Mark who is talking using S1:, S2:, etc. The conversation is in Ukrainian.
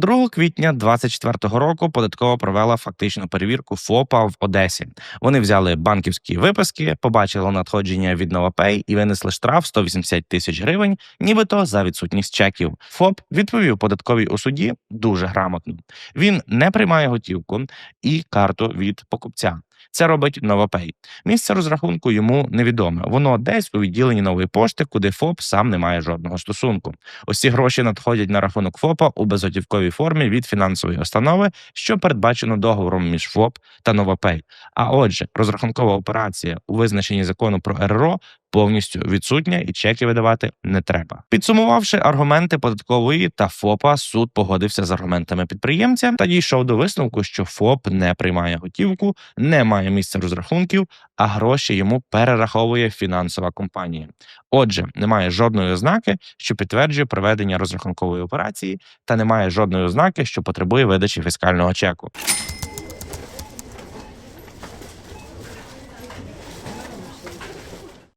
S1: 2 квітня 2024 року податкова провела фактичну перевірку ФОПа в Одесі. Вони взяли банківські виписки, побачили надходження від Новопей і винесли штраф 180 тисяч гривень, нібито за відсутність чеків. ФОП відповів податковій у суді дуже грамотно. Він не приймає готівку і карту від покупця. Це робить NovaPay. Місце розрахунку йому невідоме. Воно десь у відділенні нової пошти, куди ФОП сам не має жодного стосунку. Ці гроші надходять на рахунок ФОПа у безготівковій формі від фінансової установи, що передбачено договором між ФОП та NovaPay. А отже, розрахункова операція у визначенні закону про РРО повністю відсутня і чеки видавати не треба. Підсумувавши аргументи податкової та ФОПа, суд погодився з аргументами підприємця та дійшов до висновку, що ФОП не приймає готівку, не має місця розрахунків, а гроші йому перераховує фінансова компанія. Отже, немає жодної ознаки, що підтверджує проведення розрахункової операції, та немає жодної ознаки, що потребує видачі фіскального чеку.